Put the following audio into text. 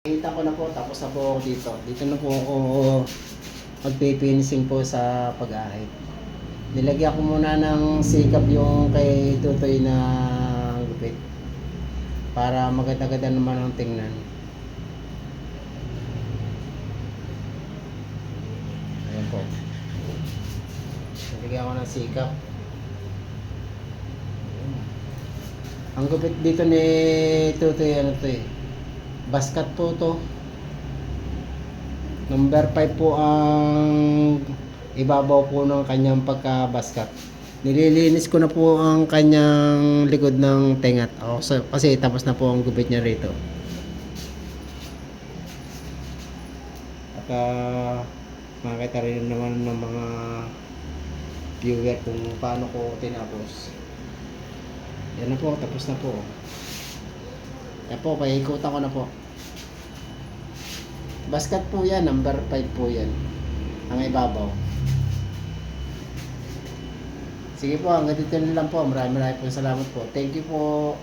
Kita ko na po, tapos na po ako dito. Dito na po ako magpipinising po sa pag-ahit. Nilagyan ko muna ng sikap yung kay Tutoy na gupit. Para maganda-ganda naman ang tingnan. Ayan po. Nilagyan ko ng sikap. Ang gupit dito ni Tutoy, ano to eh. Baskat po to. Number 5 po ang ibabaw po ng kanyang pagka-baskat. Nililinis ko na po ang kanyang likod ng tengat. O, so- kasi tapos na po ang gupit niya rito. At ah, makita rin naman ng mga viewer kung paano ko tinapos. Yan na po, tapos na po. Yan po, paikutan ko na po. Basket po yan, number 5 po yan. Ang ibabaw. Sige po, hanggang dito na lang po. Maraming maraming po salamat po. Thank you po.